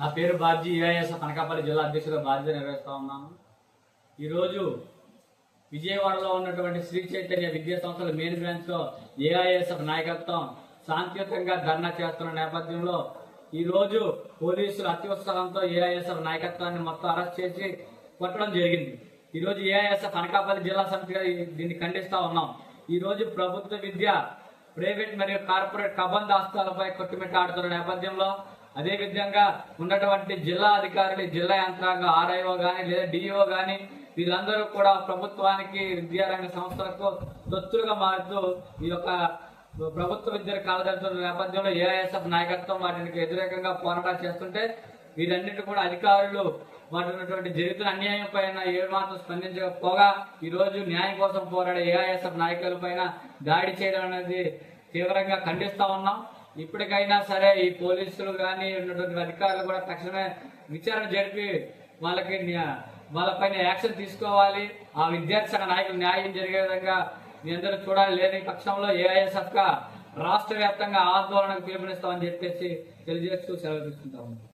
నా పేరు బాబ్జీ ఏఐఎస్ కనకాపల్లి జిల్లా అధ్యక్షుడిగా బాధ్యత నిర్వహిస్తూ ఉన్నాను ఈరోజు విజయవాడలో ఉన్నటువంటి శ్రీ చైతన్య విద్యా సంస్థల మెయిన్ బ్రాంచ్లో ఏఐఎస్ఎఫ్ నాయకత్వం శాంతియుతంగా ధర్నా చేస్తున్న నేపథ్యంలో ఈరోజు పోలీసులు అత్యుత్సాహంతో ఏఐఎస్ఎఫ్ నాయకత్వాన్ని మొత్తం అరెస్ట్ చేసి కొట్టడం జరిగింది. ఈరోజు ఏఐఎస్ఎఫ్ అనకాపల్లి జిల్లా సమితిగా దీన్ని ఖండిస్తూ ఉన్నాం. ఈరోజు ప్రభుత్వ విద్య ప్రైవేట్ మరియు కార్పొరేట్ కబంధ హస్తాలపై కొట్టుమిట్టాడుతున్న నేపథ్యంలో అదే విధంగా ఉన్నటువంటి జిల్లా అధికారులు జిల్లా యంత్రాంగం ఆర్ఐఓ కానీ లేదా డిఈఓ కానీ వీళ్ళందరూ కూడా ప్రభుత్వానికి విద్యారంగ సంస్థలకు దత్తులుగా మారుతూ ఈ యొక్క ప్రభుత్వ విద్యను కాలదర్శుల నేపథ్యంలో ఏఐఎస్ఎఫ్ నాయకత్వం వాటికి వ్యతిరేకంగా పోరాటాలు చేస్తుంటే వీరన్నిటి కూడా అధికారులు వాటి జరుగుతున్న అన్యాయం పైన ఏమాత్రం స్పందించకపోగా ఈ రోజు న్యాయం కోసం పోరాడే ఏఐఎస్ఎఫ్ నాయకుల పైన దాడి చేయడం అనేది తీవ్రంగా ఖండిస్తా ఉన్నాం. ఇప్పటికైనా సరే ఈ పోలీసులు కానీ ఉన్నటువంటి అధికారులు కూడా తక్షణమే విచారణ జరిపి వాళ్ళకి వాళ్ళపైన యాక్షన్ తీసుకోవాలి. ఆ విద్యార్థి సంఘ నాయకులు న్యాయం జరిగే విధంగా మీ అందరూ చూడాలి. లేని పక్షంలో ఏఐఎస్ఎఫ్గా రాష్ట్ర వ్యాప్తంగా ఆందోళనకు పిలుపునిస్తామని చెప్పేసి తెలియజేస్తూ సెలవు తీసుకుంటాము.